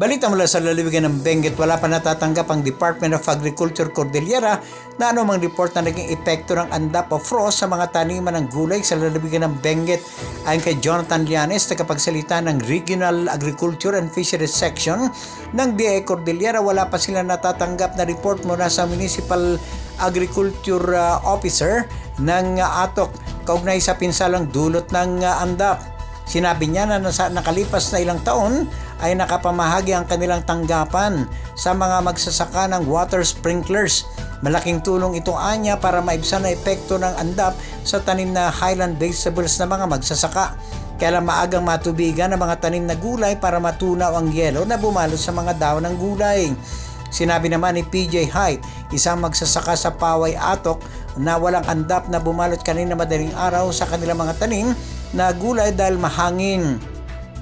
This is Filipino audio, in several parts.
Balita mula sa lalawigan ng Benguet, wala pa natatanggap ang Department of Agriculture Cordillera na anumang report na naging epekto ng andap o frost sa mga taniman ng gulay sa lalawigan ng Benguet. Ayon kay Jonathan Llanes, tagapagsalita ng Regional Agriculture and Fisheries Section ng DA Cordillera, wala pa sila natatanggap na report mula sa Municipal Agriculture uh, Officer ng uh, ATOC kaugnay sa pinsalang dulot ng uh, andap. Sinabi niya na nasa nakalipas na ilang taon ay nakapamahagi ang kanilang tanggapan sa mga magsasaka ng water sprinklers. Malaking tulong ito anya para maibsan na epekto ng andap sa tanim na highland vegetables na mga magsasaka. Kaya maagang matubigan ang mga tanim na gulay para matunaw ang yelo na bumalot sa mga dahon ng gulay. Sinabi naman ni PJ Height, isang magsasaka sa Paway Atok na walang andap na bumalot kanina madaling araw sa kanilang mga tanim na gulay dahil mahangin.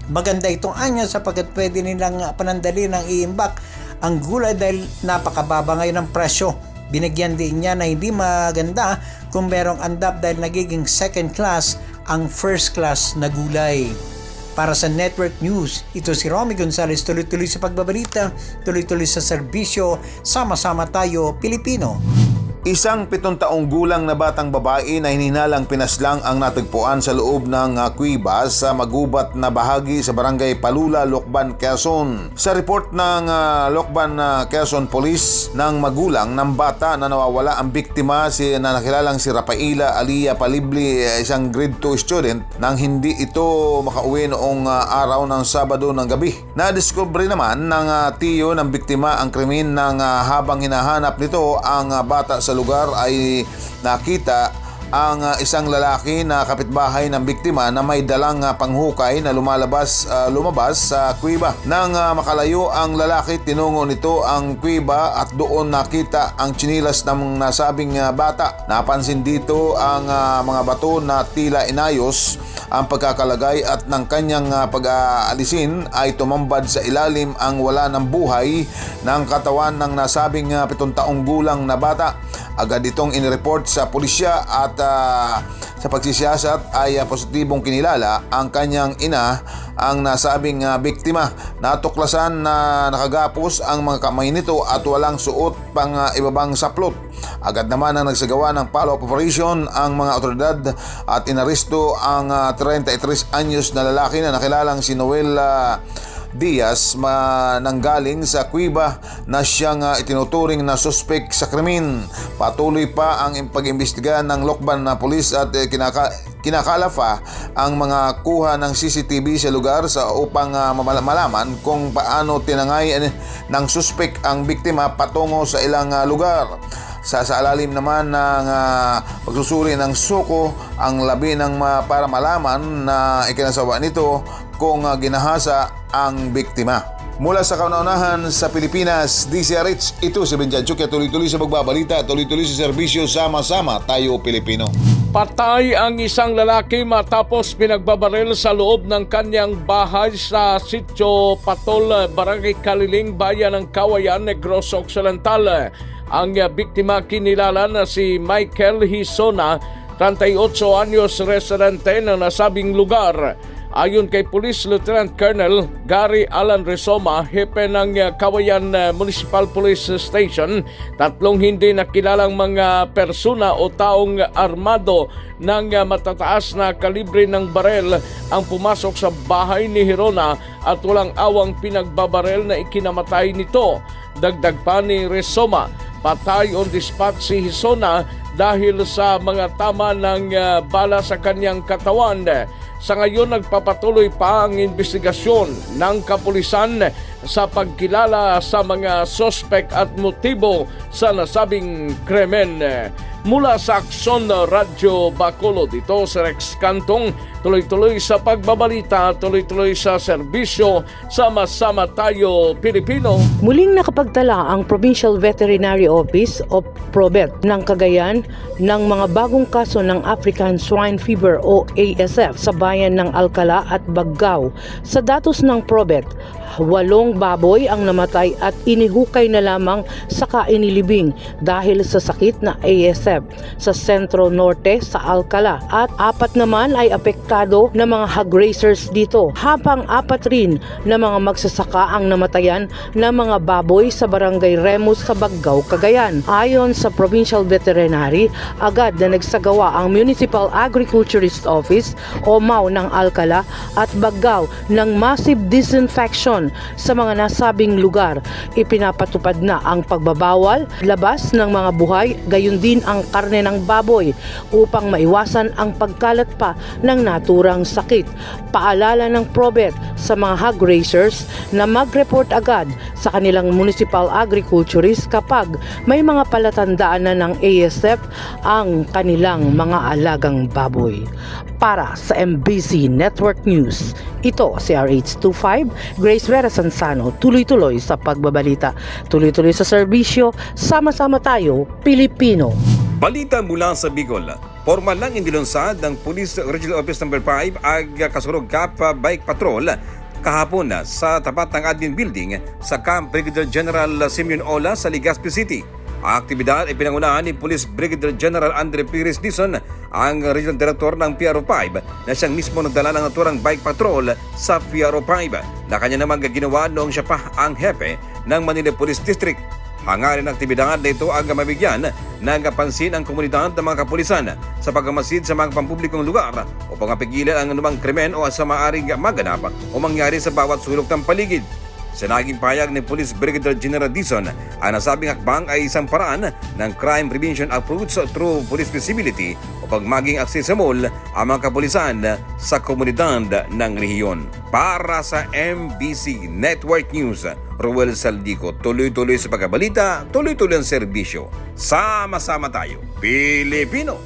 Maganda itong anya sapagkat pwede nilang panandali ng iimbak ang gulay dahil napakababa ngayon ng presyo. Binigyan din niya na hindi maganda kung merong andap dahil nagiging second class ang first class na gulay. Para sa Network News, ito si Romy Gonzalez tuloy-tuloy sa pagbabalita, tuloy-tuloy sa serbisyo, sama-sama tayo Pilipino. Isang pitong taong gulang na batang babae na hininalang pinaslang ang natagpuan sa loob ng kuiba sa magubat na bahagi sa barangay Palula, Lokban, Quezon. Sa report ng uh, Lokban uh, Quezon Police ng magulang ng bata na nawawala ang biktima si na nakilalang si Rafaela Alia Palibli, eh, isang grade 2 student nang hindi ito makauwi noong araw ng Sabado ng gabi. Nadiskubre naman ng tiyo ng biktima ang krimen ng habang hinahanap nito ang bata sa lugar ay nakita ang uh, isang lalaki na kapitbahay ng biktima na may dalang uh, panghukay na lumalabas uh, lumabas sa kuiba. Nang uh, makalayo ang lalaki, tinungo nito ang kuiba at doon nakita ang chinilas ng nasabing uh, bata. Napansin dito ang uh, mga bato na tila inayos ang pagkakalagay at ng kanyang uh, pag-aalisin ay tumambad sa ilalim ang wala ng buhay ng katawan ng nasabing uh, pitong taong gulang na bata. Agad itong inireport sa pulisya at uh, sa pagsisiyasat ay uh, positibong kinilala ang kanyang ina ang nasabing uh, biktima. Natuklasan na nakagapos ang mga kamay nito at walang suot pang uh, ibabang saplot. Agad naman ang nagsagawa ng follow-up operation ang mga otoridad at inaresto ang uh, 33 anyos na lalaki na nakilalang si Noel uh, Diaz mananggaling sa Cuba na siyang uh, itinuturing na suspek sa krimen. Patuloy pa ang pag-imbestiga ng Lokban na pulis at uh, kinaka kinakalafa ang mga kuha ng CCTV sa lugar sa upang uh, malaman kung paano tinangay ng suspek ang biktima patungo sa ilang uh, lugar. Sa, sa alalim naman ng uh, pagsusuri ng suko ang labi ng uh, para malaman na ikinasawa nito kung uh, ginahasa ang biktima. Mula sa kauna-unahan sa Pilipinas, DCRH, ito si Benjan Chukya, tuloy-tuloy sa magbabalita, tuloy-tuloy sa serbisyo, sama-sama tayo Pilipino. Patay ang isang lalaki matapos pinagbabaril sa loob ng kanyang bahay sa Sitio Patol, Barangay Kaliling, Bayan ng Kawayan, Negros Occidental. Ang biktima kinilala na si Michael Hisona, 38 anyos residente ng nasabing lugar. Ayon kay Police Lieutenant Colonel Gary Alan Resoma, hepe ng uh, Kawayan uh, Municipal Police Station, tatlong hindi nakilalang mga persona o taong armado ng uh, matataas na kalibre ng barel ang pumasok sa bahay ni Hirona at walang awang pinagbabarel na ikinamatay nito. Dagdag pa ni Resoma, patay on the spot si Hisona dahil sa mga tama ng bala sa kanyang katawan. Sa ngayon nagpapatuloy pa ang investigasyon ng kapulisan sa pagkilala sa mga sospek at motibo sa nasabing krimen. Mula sa Akson Radyo Bacolod, dito sa Rex Cantong, tuloy-tuloy sa pagbabalita, tuloy-tuloy sa serbisyo, sama-sama tayo Pilipino. Muling nakapagtala ang Provincial Veterinary Office o PROVET ng Cagayan ng mga bagong kaso ng African Swine Fever o ASF sa bayan ng Alcala at Baggao. Sa datos ng PROVET, walong baboy ang namatay at inihukay na lamang sa kainilibing dahil sa sakit na ASF sa Centro Norte sa Alcala at apat naman ay apektado na mga hog racers dito habang apat rin na mga magsasaka ang namatayan na mga baboy sa barangay Remus sa Baggao, Cagayan. Ayon sa Provincial Veterinary, agad na nagsagawa ang Municipal Agriculturist Office o MAO ng Alcala at Baggao ng massive disinfection sa mga nasabing lugar. Ipinapatupad na ang pagbabawal, labas ng mga buhay, gayon din ang karne ng baboy upang maiwasan ang pagkalat pa ng naturang sakit. Paalala ng Probet sa mga hog racers na mag-report agad sa kanilang municipal agriculturist kapag may mga palatandaan na ng ASF ang kanilang mga alagang baboy. Para sa MBC Network News, ito si RH25, Grace Vera Sansano, tuloy-tuloy sa pagbabalita, tuloy-tuloy sa serbisyo, sama-sama tayo, Pilipino. Balita mula sa Bicol. Formal lang indilunsad ng Police Regional Office No. 5 ag Kasurog Kapa Bike Patrol kahapon sa tapat ng admin building sa Camp Brigadier General Simeon Ola sa Legazpi City. Ang aktibidad ay pinangunahan ni Police Brigadier General Andre Pires Dison, ang Regional Director ng PRO5 na siyang mismo nagdala ng naturang bike patrol sa PRO5 na kanya naman ginawa noong siya pa ang hepe ng Manila Police District. Hangarin ang aktibidad na ito ang mabigyan ng pansin ang komunidad ng mga kapulisan sa pagmamasid sa mga pampublikong lugar upang mapigilan ang anumang krimen o sa maaring maganap o mangyari sa bawat sulok ng paligid. Sa naging payag ni Police Brigadier General Dison, ang nasabing hakbang ay isang paraan ng crime prevention approach through police visibility upang maging accessible ang mga kapulisan sa komunidad ng rehiyon. Para sa MBC Network News, Ruel Saldico, tuloy-tuloy sa pagkabalita, tuloy-tuloy ang serbisyo. Sama-sama tayo, Pilipino!